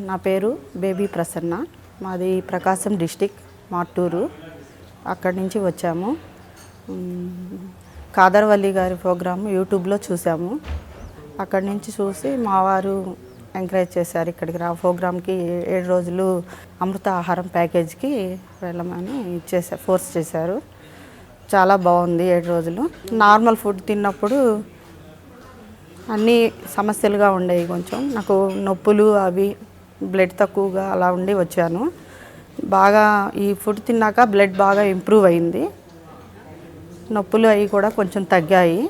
నా పేరు బేబీ ప్రసన్న. మాది ప్రకాశం డిస్టిక్ మాటూరు. అక్కడి నుంచి వచ్చాము. కాదర్వల్లి గారి ప్రోగ్రామ్ యూట్యూబ్లో చూసాము. అక్కడి నుంచి చూసి మా వారు ఎంకరేజ్ చేశారు ఇక్కడికి రా ప్రోగ్రామ్కి ఏడు రోజులు అమృత ఆహారం ప్యాకేజ్కి వెళ్ళమని చేశారు ఫోర్స్ చేశారు. చాలా బాగుంది ఏడు రోజులు. నార్మల్ ఫుడ్ తిన్నప్పుడు అన్నీ సమస్యలుగా ఉండేవి కొంచెం. నాకు నొప్పులు అవి బ్లడ్ తక్కువగా అలా ఉండి వచ్చాను. బాగా ఈ ఫుడ్ తిన్నాక బ్లడ్ బాగా ఇంప్రూవ్ అయింది. నొప్పులు అవి కూడా కొంచెం తగ్గాయి.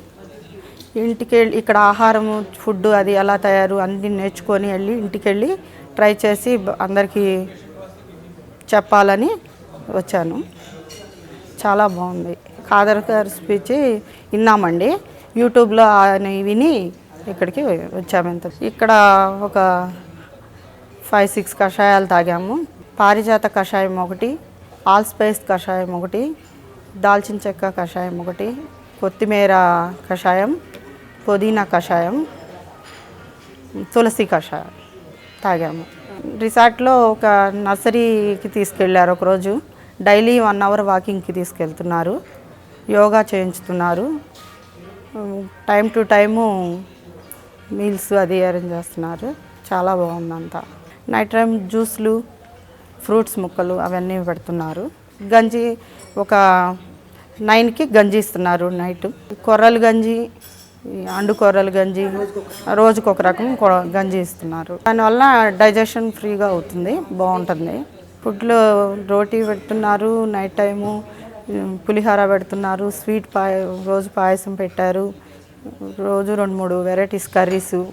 ఇంటికి వెళ్ళి ఇక్కడ ఆహారము ఫుడ్ అది ఎలా తయారు అన్ని నేర్చుకొని వెళ్ళి ఇంటికి వెళ్ళి ట్రై చేసి అందరికీ చెప్పాలని వచ్చాను. చాలా బాగుంది. ఖాదర్ గారి స్పీచ్ విన్నామండి. యూట్యూబ్లో అని విని ఇక్కడికి వచ్చామంత ఇక్కడ ఒక ఫైవ్ సిక్స్ కషాయాలు తాగాము. పారిజాత కషాయం ఒకటి ఆల్ స్పైస్ కషాయం ఒకటి దాల్చిన చెక్క కషాయం ఒకటి కొత్తిమీర కషాయం పుదీనా కషాయం తులసి కషాయం తాగాము. రిసార్ట్లో ఒక నర్సరీకి తీసుకెళ్ళారు ఒకరోజు. డైలీ వన్ అవర్ వాకింగ్కి తీసుకెళ్తున్నారు. యోగా చేయించుతున్నారు. టైం టు టైము మీల్స్ అది అరేంజ్ చేస్తున్నారు. చాలా బాగుందంతా. నైట్ టైం జ్యూస్లు ఫ్రూట్స్ ముక్కలు అవన్నీ పెడుతున్నారు. గంజి ఒక నైన్కి గంజి ఇస్తున్నారు నైట్. కొర్రలు గంజి అండు కొర్రలు గంజి రోజుకు ఒక రకం కొ- గంజి ఇస్తున్నారు. దానివల్ల డైజెషన్ ఫ్రీగా అవుతుంది బాగుంటుంది. ఫుడ్లో రోటీ పెడుతున్నారు నైట్ టైము పులిహార పులిహోర పెడుతున్నారు స్వీట్ పాయ రోజు పాయసం పెట్టారు. రోజు రెండు మూడు వెరైటీస్ కర్రీసు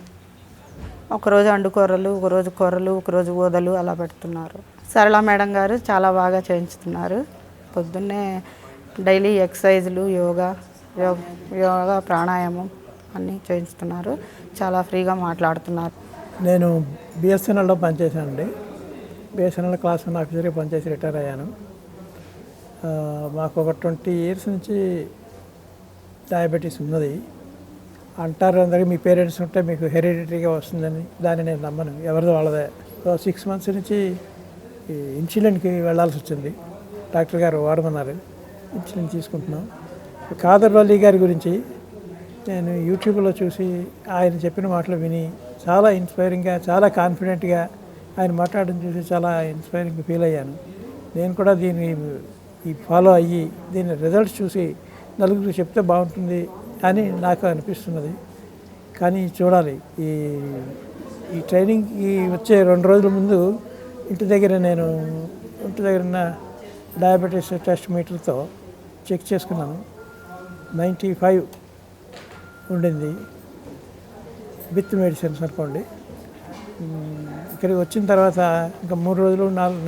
ఒకరోజు అండుకూరలు ఒకరోజు కూరలు ఒకరోజు ఊదలు అలా పెడుతున్నారు. సరళ మేడం గారు చాలా బాగా చేయించుతున్నారు. పొద్దున్నే డైలీ ఎక్సర్సైజులు యోగా యో- యోగా ప్రాణాయామం అన్నీ చేయించుతున్నారు. చాలా ఫ్రీగా మాట్లాడుతున్నారు. నేను బిఎస్ఎన్ఎల్లో పనిచేశానండి. బిఎస్ఎన్ఎల్ క్లాస్ వన్ ఆఫీసర్గా పనిచేసి రిటైర్ అయ్యాను. మాకు ఒక ట్వంటీ ఇయర్స్ నుంచి డయాబెటీస్ ఉన్నది. అంటారు అందరికీ మీ పేరెంట్స్ ఉంటే మీకు హెరిడిటరీగా వస్తుందని. దాన్ని నేను నమ్మను. ఎవరిది వాళ్ళదే. సో సిక్స్ మంత్స్ నుంచి ఇన్సులిన్కి వెళ్ళాల్సి వచ్చింది. డాక్టర్ గారు వాడమన్నారు. ఇన్సులిన్ తీసుకుంటున్నాం. కాదర్ వల్లి గారి గురించి నేను యూట్యూబ్లో చూసి ఆయన చెప్పిన మాటలు విని చాలా ఇన్స్పైరింగ్గా చాలా కాన్ఫిడెంట్గా ఆయన మాట్లాడడం చూసి చాలా ఇన్స్పైరింగ్ ఫీల్ అయ్యాను. నేను కూడా దీన్ని ఈ ఫాలో అయ్యి దీని రిజల్ట్స్ చూసి నలుగురికి చెప్తే బాగుంటుంది. అని నాకు అనిపిస్తున్నది. కానీ చూడాలి ఈ ఈ ట్రైనింగ్కి వచ్చే రెండు రోజుల ముందు ఇంటి దగ్గర నేను ఇంటి దగ్గర ఉన్న డయాబెటీస్ టెస్ట్ మీటర్తో చెక్ చేసుకున్నాను. నైంటీ ఫైవ్ ఉండింది. విత్ మెడిసిన్స్ అనుకోండి ఇక్కడికి వచ్చిన తర్వాత ఇంకా మూడు రోజులు నాలుగు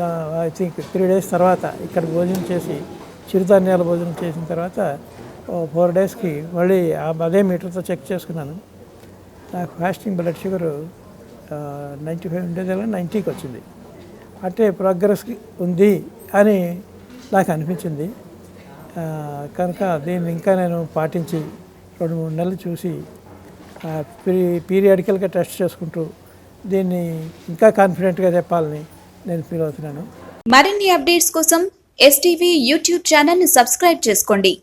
ఐ థింక్ త్రీ డేస్ తర్వాత ఇక్కడ భోజనం చేసి చిరుధాన్యాల భోజనం చేసిన తర్వాత ఫోర్ డేస్కి మళ్ళీ ఆ అదే మీటర్తో చెక్ చేసుకున్నాను. నాకు fasting blood sugar ninety five ఉండేది నైంటీకి వచ్చింది. అంటే ప్రోగ్రెస్ ఉంది అని నాకు అనిపించింది. కనుక దీన్ని ఇంకా నేను పాటించి రెండు మూడు నెలలు చూసి పీరి పీరియాడికల్గా టెస్ట్ చేసుకుంటూ దీన్ని ఇంకా కాన్ఫిడెంట్గా చెప్పాలని నేను ఫీల్ అవుతున్నాను. మరిన్ని అప్డేట్స్ కోసం ఎస్టీవీ యూట్యూబ్ ఛానల్ని సబ్స్క్రైబ్ చేసుకోండి.